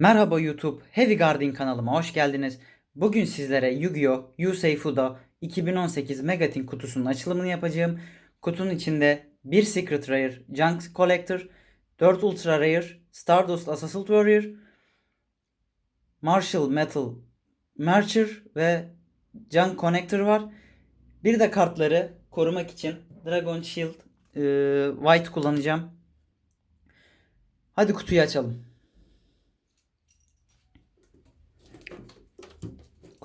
Merhaba YouTube, Heavy Guardian kanalıma hoş geldiniz. Bugün sizlere Yu-Gi-Oh! Yusei Fudo 2018 Megatin kutusunun açılımını yapacağım. Kutunun içinde bir Secret Rare Junk Collector, 4 Ultra Rare Stardust Assault Warrior, Martial Metal Mercher ve Junk Connector var. Bir de kartları korumak için Dragon Shield e, White kullanacağım. Hadi kutuyu açalım.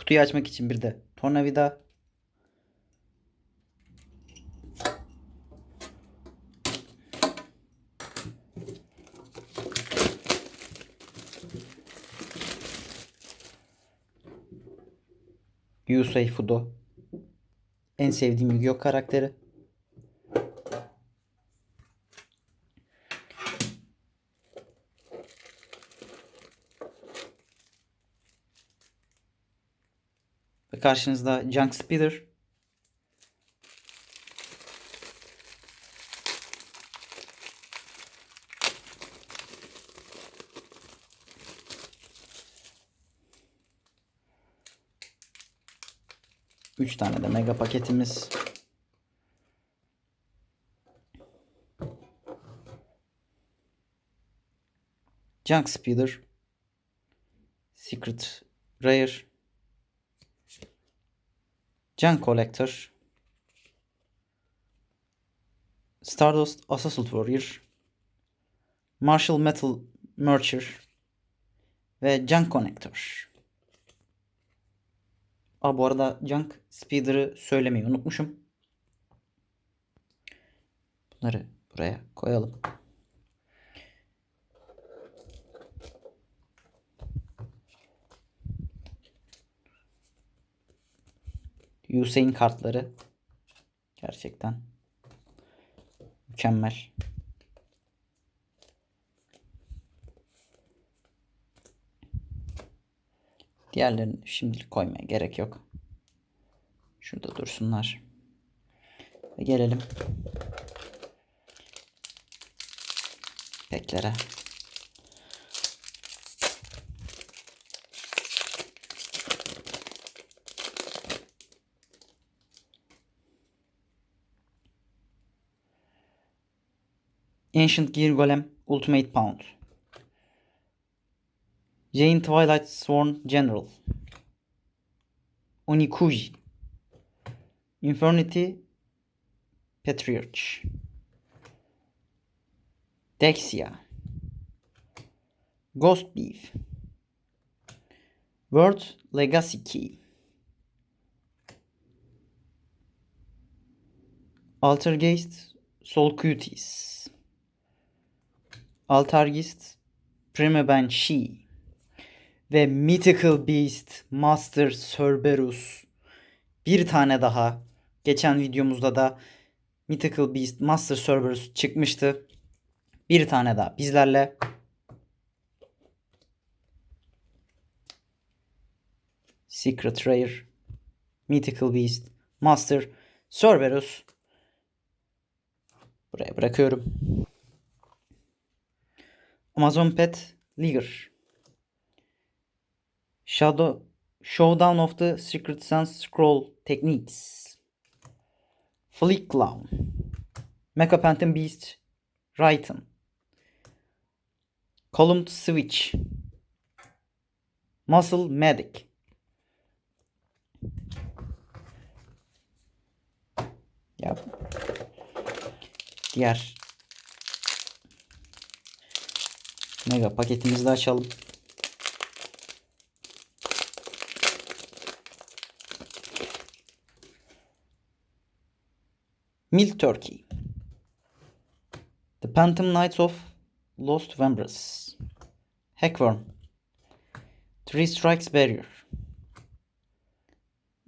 Kutuyu açmak için bir de tornavida. Yusei Fudo. En sevdiğim Yu-Gi-Oh karakteri. Ve karşınızda Junk Speeder. Üç tane de mega paketimiz. Junk Speeder. Secret Rare. Junk Collector. Stardust Assault Warrior. Martial Metal Mercher. Ve Junk Connector. Aa, bu arada Junk Speeder'ı söylemeyi unutmuşum. Bunları buraya koyalım. Usain kartları gerçekten mükemmel. Diğerlerini şimdilik koymaya gerek yok. Şurada dursunlar. Ve gelelim peklere. Ancient Gear Golem Ultimate Pound. Jane Twilight Sworn General. Onikuji. Infernity Patriarch. Dexia. Ghost Beef. World Legacy Key. Altergeist Soul Cuties. Altargist Primaben She ve Mythical Beast Master Cerberus bir tane daha geçen videomuzda da Mythical Beast Master Cerberus çıkmıştı. Bir tane daha bizlerle. Secret Rare Mythical Beast Master Cerberus buraya bırakıyorum. Amazon Pet Leaguer. Shadow Showdown of the Secret Sense Scroll Techniques. Flick Clown. Mecha Phantom Beast Raiton. Column Switch. Muscle Medic. Ya diğer Mega paketimizi de açalım. Milk Turkey. The Phantom Knights of Lost Vembras. Hackworm. Three Strikes Barrier.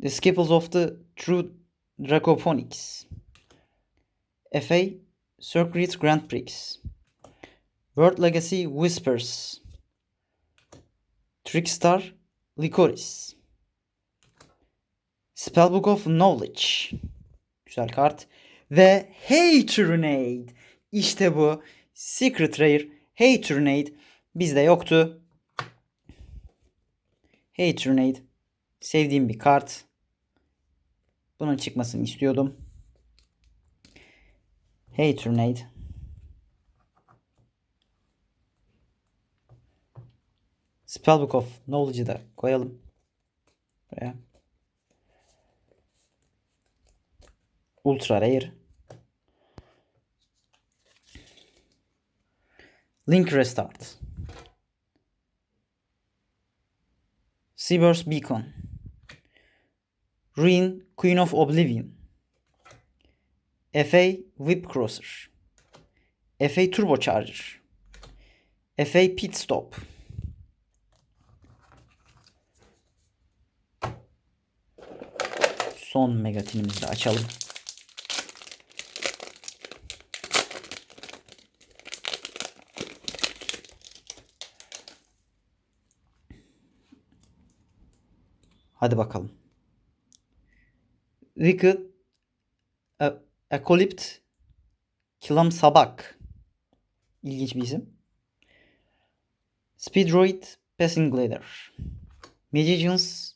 The Skipples of the True Dracophonics. FA Circuit Grand Prix. World Legacy Whispers. Trickstar Licorice. Spellbook of Knowledge. Güzel kart. Ve Hey. İşte bu. Secret Rare Hey bizde yoktu. Hey. Sevdiğim bir kart. Bunun çıkmasını istiyordum. Hey. Spellbook of Knowledge'ı da koyalım. Buraya. Ultra Rare. Link Restart. Seaburst Beacon. Ruin Queen of Oblivion. FA Whip Crosser. FA Turbocharger. FA Pit Stop. Son megatinimizi de açalım. Hadi bakalım. Wicked A- Acolypt Kilam Sabak. İlginç bir isim. Speedroid Passing Glider. Magicians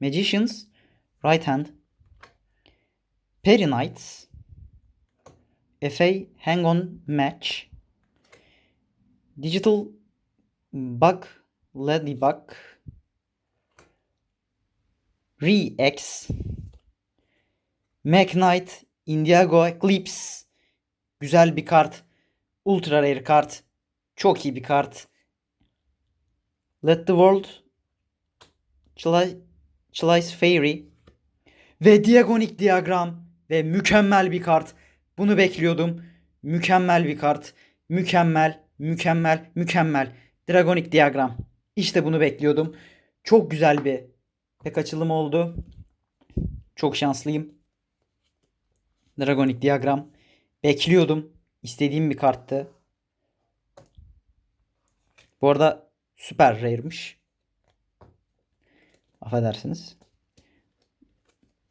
Magicians Right Hand. Perry Knights. FA Hang On Match. Digital Bug Ladybug. Re-X. Mac Knight Indigo Eclipse. Güzel bir kart. Ultra rare kart. Çok iyi bir kart. Let the World Chalice Fairy ve Diagonik Diagram ve mükemmel bir kart. Bunu bekliyordum. Mükemmel bir kart. Mükemmel, mükemmel, mükemmel. Dragonik Diagram. İşte bunu bekliyordum. Çok güzel bir pek açılım oldu. Çok şanslıyım. Dragonik Diagram. Bekliyordum. İstediğim bir karttı. Bu arada süper rare'mış. Affedersiniz.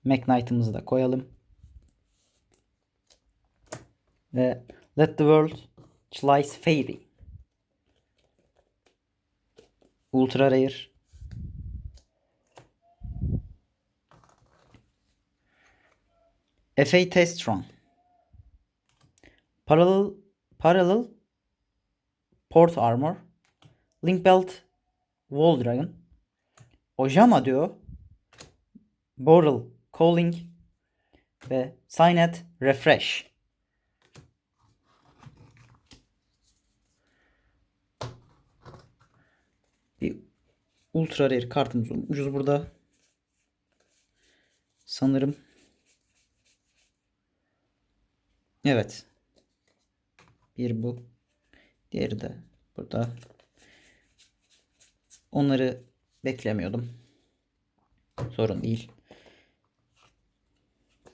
Mac Knight'ımızı da koyalım. Ve Let the World Slice Fairy. Ultra Rare. FA Testron. Parallel Parallel Port Armor. Link Belt Wall Dragon. Ojama diyor. Boral Calling ve Signet Refresh. Bir ultra rare kartımız ucuz burada. Sanırım. Evet. Bir bu. Diğeri de burada. Onları beklemiyordum. Sorun değil.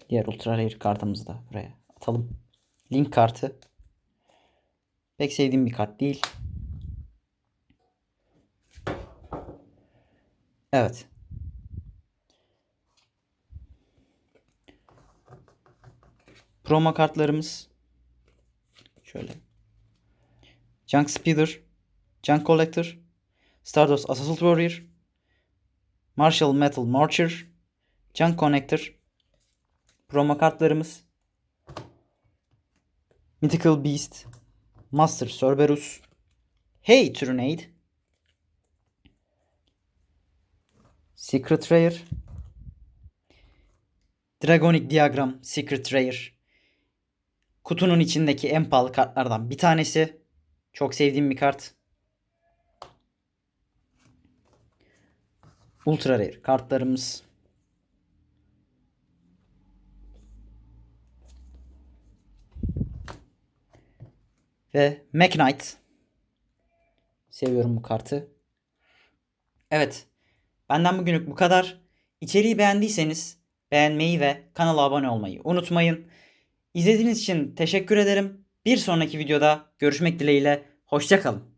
Diğer ultra rare kartımızı da buraya atalım. Link kartı. Pek sevdiğim bir kart değil. Evet. Promo kartlarımız. Şöyle. Junk Speeder, Junk Collector, Stardust Assault Warrior, Martial Metal Marcher, Junk Connector, promo kartlarımız, Mythical Beast, Master Cerberus, Hey Trinade, Secret Rare, Dragonic Diagram Secret Rare. Kutunun içindeki en pahalı kartlardan bir tanesi. Çok sevdiğim bir kart. Ultra Rare kartlarımız. Ve Knight. Seviyorum bu kartı. Evet. Benden bugünlük bu kadar. İçeriği beğendiyseniz beğenmeyi ve kanala abone olmayı unutmayın. İzlediğiniz için teşekkür ederim. Bir sonraki videoda görüşmek dileğiyle. Hoşçakalın.